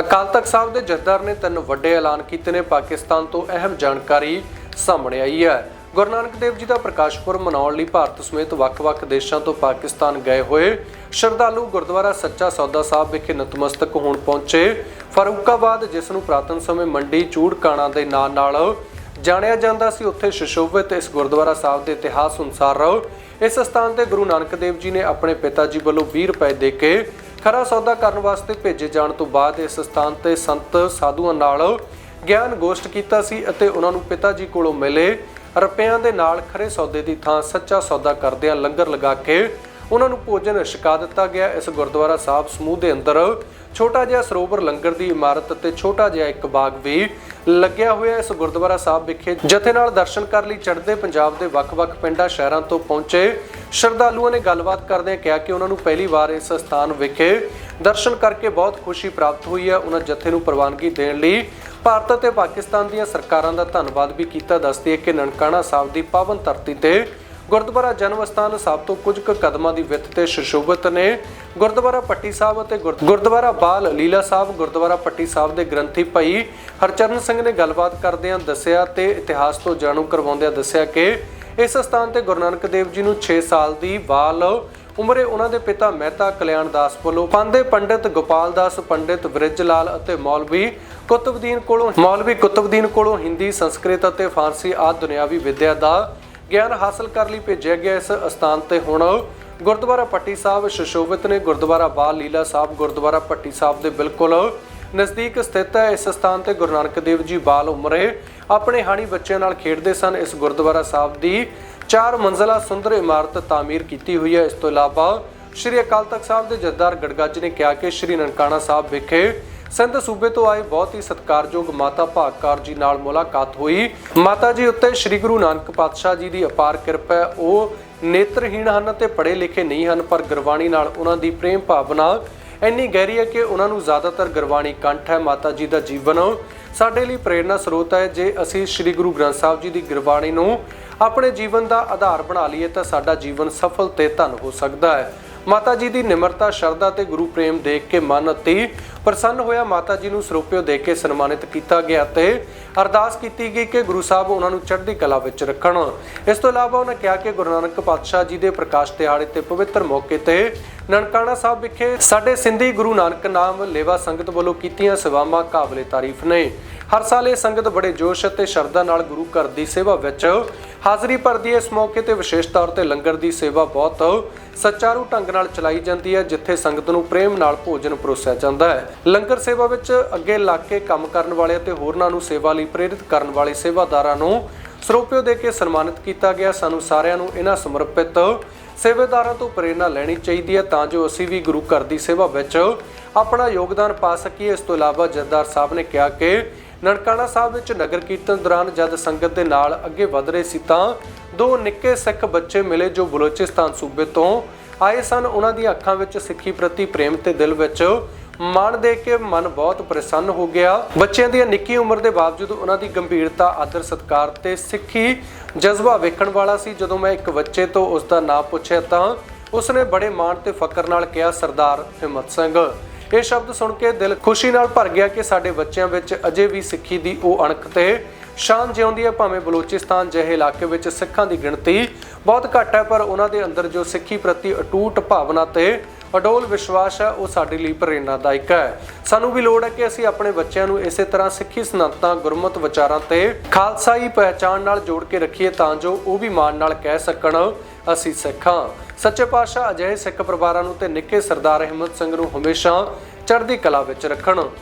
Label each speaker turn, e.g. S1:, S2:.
S1: ਅਕਾਲ ਤਖਤ ਸਾਹਿਬ ਦੇ ਜਥੇਦਾਰ ਨੇ ਤਿੰਨ ਵੱਡੇ ਐਲਾਨ ਕੀਤੇ ਨੇ। ਪਾਕਿਸਤਾਨ ਤੋਂ ਅਹਿਮ ਜਾਣਕਾਰੀ ਸਾਹਮਣੇ ਆਈ ਹੈ। ਗੁਰੂ ਨਾਨਕ ਦੇਵ ਜੀ ਦਾ ਪ੍ਰਕਾਸ਼ ਪੁਰਬ ਮਨਾਉਣ ਲਈ ਭਾਰਤ ਸਮੇਤ ਵੱਖ-ਵੱਖ ਦੇਸ਼ਾਂ ਤੋਂ ਪਾਕਿਸਤਾਨ ਗਏ ਹੋਏ। ਸ਼ਰਧਾਲੂ ਗੁਰਦੁਆਰਾ ਸੱਚਾ ਸੌਦਾ ਸਾਹਿਬ ਵਿਖੇ ਨਤਮਸਤਕ ਹੋਣ ਪਹੁੰਚੇ। ਫਾਰੂਕਾਬਾਦ ਜਿਸ ਨੂੰ ਪ੍ਰਾਤਨ ਸਮੇਂ ਮੰਡੀ ਚੂੜਕਾਣਾ ਦੇ ਨਾਂ ਨਾਲ ਜਾਣਿਆ ਜਾਂਦਾ ਸੀ, ਉੱਥੇ ਸ਼ਸ਼ੋਭਿਤ ਇਸ ਗੁਰਦੁਆਰਾ ਸਾਹਿਬ ਦੇ ਇਤਿਹਾਸ ਅਨੁਸਾਰ ਇਸ ਸਥਾਨ ਤੇ ਗੁਰੂ ਨਾਨਕ ਦੇਵ ਜੀ ਨੇ ਆਪਣੇ ਪਿਤਾ ਜੀ ਵੱਲੋਂ 20 ਰੁਪਏ ਦੇ ਕੇ ਖਰਾ ਸੌਦਾ ਕਰਨ ਵਾਸਤੇ ਭੇਜੇ ਜਾਣ ਤੋਂ ਬਾਅਦ ਇਸ ਸਥਾਨ ਤੇ ਸੰਤ ਸਾਧੂਆਂ ਨਾਲ ਗਿਆਨ ਗੋਸ਼ਟ ਕੀਤਾ ਸੀ ਅਤੇ ਉਹਨਾਂ ਨੂੰ ਪਿਤਾ ਜੀ ਕੋਲੋਂ ਮਿਲੇ। ਰੁਪਿਆਂ ਦੇ ਨਾਲ ਖਰੇ ਸੌਦੇ ਦੀ ਥਾਂ ਸੱਚਾ ਸੌਦਾ ਕਰਦਿਆਂ ਲੰਗਰ ਲਗਾ ਕੇ ਉਹਨਾਂ ਨੂੰ ਭੋਜਨ ਛਕਾ ਦਿੱਤਾ ਗਿਆ। ਇਸ ਗੁਰਦੁਆਰਾ ਸਾਹਿਬ ਸਮੂਹ ਦੇ ਅੰਦਰ ਛੋਟਾ ਜਿਹਾ ਸਰੋਵਰ ਲੰਗਰ ਦੀ ਇਮਾਰਤ ਅਤੇ ਛੋਟਾ ਜਿਹਾ ਇੱਕ ਬਾਗ ਵੀ ਲੱਗਿਆ ਹੋਇਆ ਇਸ ਗੁਰਦੁਆਰਾ ਸਾਹਿਬ ਵਿਖੇ, ਜਥੇ ਨਾਲ ਦਰਸ਼ਨ ਕਰਨ ਲਈ ਚੜ੍ਹਦੇ ਪੰਜਾਬ ਦੇ ਵੱਖ-ਵੱਖ ਪਿੰਡਾਂ, ਸ਼ਹਿਰਾਂ ਤੋਂ ਪਹੁੰਚੇ। ਸ਼ਰਧਾਲੂਆਂ ਨੇ ਗੱਲਬਾਤ ਕਰਦਿਆਂ ਕਿਹਾ ਕਿ ਉਹਨਾਂ ਨੂੰ ਪਹਿਲੀ ਵਾਰ ਇਸ ਸਥਾਨ ਵਿਖੇ ਦਰਸ਼ਨ ਕਰਕੇ ਬਹੁਤ ਖੁਸ਼ੀ ਪ੍ਰਾਪਤ ਹੋਈ ਹੈ। ਉਹਨਾਂ ਜਥੇ ਨੂੰ ਪ੍ਰਵਾਨਗੀ ਦੇਣ ਲਈ ਭਾਰਤ ਅਤੇ ਪਾਕਿਸਤਾਨ ਦੀਆਂ ਸਰਕਾਰਾਂ ਦਾ ਧੰਨਵਾਦ ਵੀ ਕੀਤਾ। ਦੱਸਦੀ ਹੈ ਕਿ ਨਨਕਾਣਾ ਸਾਹਿਬ ਦੀ ਪਾਵਨ ਧਰਤੀ ਤੇ ਗੁਰਦੁਆਰਾ ਜਨਮ ਸਥਾਨ ਸਭ ਤੋਂ ਕੁਝ ਕੁ ਕਦਮਾਂ ਦੀ ਵਿੱਥ ਤੇ ਸ਼ਸ਼ੋਭਤ ਨੇ। ਗੁਰਦੁਆਰਾ ਪੱਟੀ ਸਾਹਿਬ ਅਤੇ ਗੁਰ- ਗੁਰਦੁਆਰਾ ਬਾਲ ਲੀਲਾ ਸਾਹਿਬ, ਗੁਰਦੁਆਰਾ ਪੱਟੀ ਸਾਹਿਬ ਦੇ ਗ੍ਰੰਥੀ ਭਾਈ ਹਰਚਰਨ ਸਿੰਘ ਨੇ ਗੱਲਬਾਤ ਕਰਦਿਆਂ ਦੱਸਿਆ ਤੇ ਇਤਿਹਾਸ ਤੋਂ ਜਾਣੂ ਕਰਵਾਉਂਦਿਆਂ ਦੱਸਿਆ ਕਿ ਇਸ ਸਥਾਨ ਤੇ ਗੁਰੂ ਨਾਨਕ ਦੇਵ ਜੀ ਨੂੰ 6 ਸਾਲ ਦੀ ਬਾਲ ਉਮਰੇ ਉਹਨਾਂ ਦੇ ਪਿਤਾ ਮਹਿਤਾ ਕਲਿਆਣ ਦਾਸ ਵੱਲੋਂ ਪਾਂਦੇ ਪੰਡਿਤ ਗੋਪਾਲ ਦਾਸ, ਪੰਡਿਤ ਬ੍ਰਿਜ ਲਾਲ ਅਤੇ ਮੌਲਵੀ ਕੁਤਬਦੀਨ ਕੋਲੋਂ ਮੌਲਵੀ ਕੁਤਬਦੀਨ ਕੋਲੋਂ ਹਿੰਦੀ, ਸੰਸਕ੍ਰਿਤ ਅਤੇ ਫਾਰਸੀ ਆਦਿ ਦੁਨਿਆਵੀ ਵਿੱਦਿਆ ਦਾ ਗਿਆਨ ਹਾਸਲ ਕਰਨ ਲਈ ਭੇਜਿਆ ਗਿਆ। ਇਸ ਅਸਥਾਨ ਤੇ ਹੁਣ ਗੁਰਦੁਆਰਾ ਪੱਟੀ ਸਾਹਿਬ ਸ਼ਸ਼ੋਭਿਤ ਨੇ। ਗੁਰਦੁਆਰਾ ਬਾਲ ਲੀਲਾ ਸਾਹਿਬ ਗੁਰਦੁਆਰਾ ਪੱਟੀ ਸਾਹਿਬ ਦੇ ਬਿਲਕੁਲ ਨਜ਼ਦੀਕ ਸਥਿਤ ਹੈ। ਇਸ ਸਥਾਨ ਤੇ ਗੁਰੂ ਨਾਨਕ ਦੇਵ ਜੀ ਬਾਲ ਉਮਰੇ ਆਪਣੇ ਹਾਣੀ ਬੱਚਿਆਂ ਨਾਲ ਖੇਡਦੇ ਸਨ। ਇਸ ਗੁਰਦੁਆਰਾ ਸਾਹਿਬ ਦੀ ਚਾਰ ਮੰਜ਼ਲਾ ਸੁੰਦਰ ਇਮਾਰਤ ਤਾਮੀਰ ਕੀਤੀ ਹੋਈ ਹੈ। ਇਸ ਤੋਂ ਇਲਾਵਾ ਸ਼੍ਰੀ ਅਕਾਲ ਤਖਤ ਸਾਹਿਬ ਦੇ ਜਥੇਦਾਰ ਗੜਗੱਜ ਨੇ ਕਿਹਾ ਕਿ ਸ਼੍ਰੀ ਨਨਕਾਣਾ ਸਾਹਿਬ ਵਿਖੇ ਸਿੰਧ ਸੂਬੇ ਤੋਂ ਆਏ ਬਹੁਤ ਹੀ ਸਤਿਕਾਰਯੋਗ ਮਾਤਾ ਭਾਗਕਾਰ ਜੀ ਨਾਲ ਮੁਲਾਕਾਤ ਹੋਈ। ਮਾਤਾ ਜੀ ਉੱਤੇ ਸ੍ਰੀ ਗੁਰੂ ਨਾਨਕ ਪਾਤਸ਼ਾਹ ਜੀ ਦੀ ਅਪਾਰ ਕਿਰਪਾ ਹੈ। ਉਹ ਨੇਤਰਹੀਣ ਹਨ ਤੇ ਪੜ੍ਹੇ ਲਿਖੇ ਨਹੀਂ ਹਨ, ਪਰ ਗੁਰਬਾਣੀ ਨਾਲ ਉਹਨਾਂ ਦੀ ਪ੍ਰੇਮ ਭਾਵਨਾ ਇੰਨੀ ਗਹਿਰੀ ਹੈ ਕਿ ਉਹਨਾਂ ਨੂੰ ਜ਼ਿਆਦਾਤਰ ਗੁਰਬਾਣੀ ਕੰਠ ਹੈ, ਮਾਤਾ ਜੀ ਦਾ ਜੀਵਨ। ਸਾਡੇ ਲਈ ਪ੍ਰੇਰਣਾ ਸਰੋਤ ਹੈ, ਜੇ ਅਸੀਂ ਸ੍ਰੀ ਗੁਰੂ ਗ੍ਰੰਥ ਸਾਹਿਬ ਜੀ ਦੀ ਗੁਰਬਾਣੀ ਨੂੰ ਆਪਣੇ ਜੀਵਨ ਦਾ ਆਧਾਰ ਬਣਾ ਲਈਏ, ਤਾਂ ਸਾਡਾ ਜੀਵਨ ਸਫਲ ਤੇ ਧਨ ਹੋ ਸਕਦਾ ਹੈ। ਮਾਤਾ ਜੀ ਦੀ ਨਿਮਰਤਾ, ਸ਼ਰਧਾ ਤੇ ਗੁਰੂ ਪ੍ਰੇਮ ਦੇਖ ਕੇ ਮਨ ਅਤੀ ਪ੍ਰਸੰਨ ਹੋਇਆ। ਮਾਤਾ ਜੀ ਨੂੰ ਸਰੂਪਿਓ ਦੇ ਕੇ ਸਨਮਾਨਿਤ ਕੀਤਾ ਗਿਆ ਤੇ ਅਰਦਾਸ ਕੀਤੀ ਗਈ ਕਿ ਗੁਰੂ ਸਾਹਿਬ ਉਹਨਾਂ ਨੂੰ ਚੜ੍ਹਦੀ ਕਲਾ ਵਿੱਚ ਰੱਖਣ। ਇਸ ਤੋਂ ਇਲਾਵਾ ਉਹਨਾਂ ਕਿਹਾ ਕਿ ਗੁਰੂ ਨਾਨਕ ਪਾਤਸ਼ਾਹ ਜੀ ਦੇ ਪ੍ਰਕਾਸ਼ ਦਿਹਾੜੇ ਤੇ ਪਵਿੱਤਰ ਮੌਕੇ ਤੇ ਨਨਕਾਣਾ ਸਾਹਿਬ ਵਿਖੇ ਸਾਡੇ ਸਿੰਧੀ ਗੁਰੂ ਨਾਨਕ ਨਾਮ ਲੇਵਾ ਸੰਗਤ ਵੱਲੋਂ ਕੀਤੀਆਂ ਸੇਵਾਵਾਂ ਕਾਬਲੇ ਤਾਰੀਫ ਨੇ। ਹਰ ਸਾਲ ਇਹ ਸੰਗਤ ਬੜੇ ਜੋਸ਼ ਅਤੇ ਸ਼ਰਧਾ ਨਾਲ ਗੁਰੂ ਘਰ ਦੀ ਸੇਵਾ ਵਿੱਚ ਹਾਜ਼ਰੀ ਭਰਦੀ ਹੈ। ਇਸ ਮੌਕੇ ਤੇ ਵਿਸ਼ੇਸ਼ ਤੌਰ ਤੇ ਲੰਗਰ ਦੀ ਸੇਵਾ ਬਹੁਤ ਸੱਚਾਰੂ ਢੰਗ ਨਾਲ ਚਲਾਈ ਜਾਂਦੀ ਹੈ, ਜਿੱਥੇ ਸੰਗਤ ਨੂੰ ਪ੍ਰੇਮ ਨਾਲ ਭੋਜਨ ਪਰੋਸਿਆ ਜਾਂਦਾ ਹੈ। ਲੰਗਰ ਸੇਵਾ ਵਿੱਚ ਅੱਗੇ ਲੱਗ ਕੇ ਕੰਮ ਕਰਨ ਵਾਲੇ ਅਤੇ ਹੋਰਨਾਂ ਨੂੰ ਸੇਵਾ ਲਈ ਪ੍ਰੇਰਿਤ ਕਰਨ ਵਾਲੇ ਸੇਵਾਦਾਰਾਂ ਨੂੰ ਸਰੋਪਿਓ ਦੇ ਕੇ ਸਨਮਾਨਿਤ ਕੀਤਾ ਗਿਆ। ਸਾਨੂੰ ਸਾਰਿਆਂ ਨੂੰ ਇਹਨਾਂ ਸਮਰਪਿਤ ਸੇਵਾਦਾਰਾਂ ਤੋਂ ਪ੍ਰੇਰਣਾ ਲੈਣੀ ਚਾਹੀਦੀ ਹੈ, ਤਾਂ ਜੋ ਅਸੀਂ ਵੀ ਗੁਰੂ ਘਰ ਦੀ ਸੇਵਾ ਵਿੱਚ ਆਪਣਾ ਯੋਗਦਾਨ ਪਾ ਸਕੀਏ। ਇਸ ਤੋਂ ਇਲਾਵਾ ਜਥੇਦਾਰ ਸਾਹਿਬ ਨੇ ਕਿਹਾ ਕਿ ਨਨਕਾਣਾ ਸਾਹਿਬ ਵਿੱਚ ਨਗਰ ਕੀਰਤਨ ਦੌਰਾਨ ਜਦ ਸੰਗਤ ਦੇ ਨਾਲ ਅੱਗੇ ਵਧ ਰਹੇ ਸੀ ਤਾਂ ਦੋ ਨਿੱਕੇ ਸਿੱਖ ਬੱਚੇ ਮਿਲੇ ਜੋ ਬਲੋਚਿਸਤਾਨ ਸੂਬੇ ਤੋਂ ਆਏ ਸਨ। ਉਹਨਾਂ ਦੀਆਂ ਅੱਖਾਂ ਵਿੱਚ ਸਿੱਖੀ ਪ੍ਰਤੀ ਪ੍ਰੇਮ ਤੇ ਦਿਲ ਵਿੱਚ ਮਾਣ ਦੇ ਕੇ ਮਨ ਬਹੁਤ ਪ੍ਰਸੰਨ ਹੋ ਗਿਆ। ਬੱਚਿਆਂ ਦੀ ਨਿੱਕੀ ਉਮਰ ਦੇ ਬਾਵਜੂਦ ਉਹਨਾਂ ਦੀ ਗੰਭੀਰਤਾ, ਆਦਰ, ਸਤਕਾਰ ਤੇ ਸਿੱਖੀ ਜਜ਼ਬਾ ਵੇਖਣ ਵਾਲਾ ਸੀ। ਜਦੋਂ ਮੈਂ ਇੱਕ ਬੱਚੇ ਤੋਂ ਉਸ ਦਾ ਨਾਮ ਪੁੱਛਿਆ ਤਾਂ ਉਸਨੇ ਬੜੇ ਮਾਣ ਤੇ ਫਕਰ ਨਾਲ ਕਿਹਾ, ਸਰਦਾਰ ਹਿੰਮਤ ਸਿੰਘ। ਇਹ ਸ਼ਬਦ ਸੁਣ ਕੇ ਦਿਲ ਖੁਸ਼ੀ ਨਾਲ ਭਰ ਗਿਆ ਕਿ ਸਾਡੇ ਬੱਚਿਆਂ ਵਿੱਚ ਅਜੇ ਵੀ ਸਿੱਖੀ ਦੀ ਉਹ ਅਣਖ ਤੇ ਸ਼ਾਨ ਜਿਉਂਦੀ ਹੈ, ਭਾਵੇਂ ਬਲੋਚਿਸਤਾਨ ਜਿਹੇ ਇਲਾਕੇ ਵਿੱਚ ਸਿੱਖਾਂ ਦੀ ਗਿਣਤੀ ਬਹੁਤ ਘੱਟ ਹੈ, ਪਰ ਉਹਨਾਂ ਦੇ ਅੰਦਰ ਜੋ ਸਿੱਖੀ ਪ੍ਰਤੀ ਅਟੂਟ ਭਾਵਨਾ ਤੇ ਅਡੋਲ ਵਿਸ਼ਵਾਸ ਹੈ, ਉਹ ਸਾਡੇ ਲਈ ਪ੍ਰੇਰਨਾਦਾਇਕ ਹੈ। ਸਾਨੂੰ ਵੀ ਲੋੜ ਹੈ ਕਿ ਅਸੀਂ ਆਪਣੇ ਬੱਚਿਆਂ ਨੂੰ ਇਸੇ ਤਰ੍ਹਾਂ ਸਿੱਖੀ ਸਿਧਾਂਤਾਂ ਗੁਰਮਤ ਵਿਚਾਰਾਂ ਤੇ ਖਾਲਸਾਈ ਪਹਿਚਾਣ ਨਾਲ ਜੋੜ ਕੇ ਰੱਖੀਏ ਤਾਂ ਜੋ ਉਹ ਵੀ ਮਾਣ ਨਾਲ ਕਹਿ ਸਕਣ, ਅਸੀਂ ਸਿੱਖਾਂ। ਸੱਚੇ ਪਾਤਸ਼ਾਹ ਅਜਿਹੇ ਸਿੱਖ ਪਰਿਵਾਰਾਂ ਨੂੰ ਤੇ ਨਿੱਕੇ ਸਰਦਾਰ ਅਹਿਮਦ ਸਿੰਘ ਨੂੰ ਹਮੇਸ਼ਾ ਚੜ੍ਹਦੀ ਕਲਾ ਵਿੱਚ ਰੱਖਣ।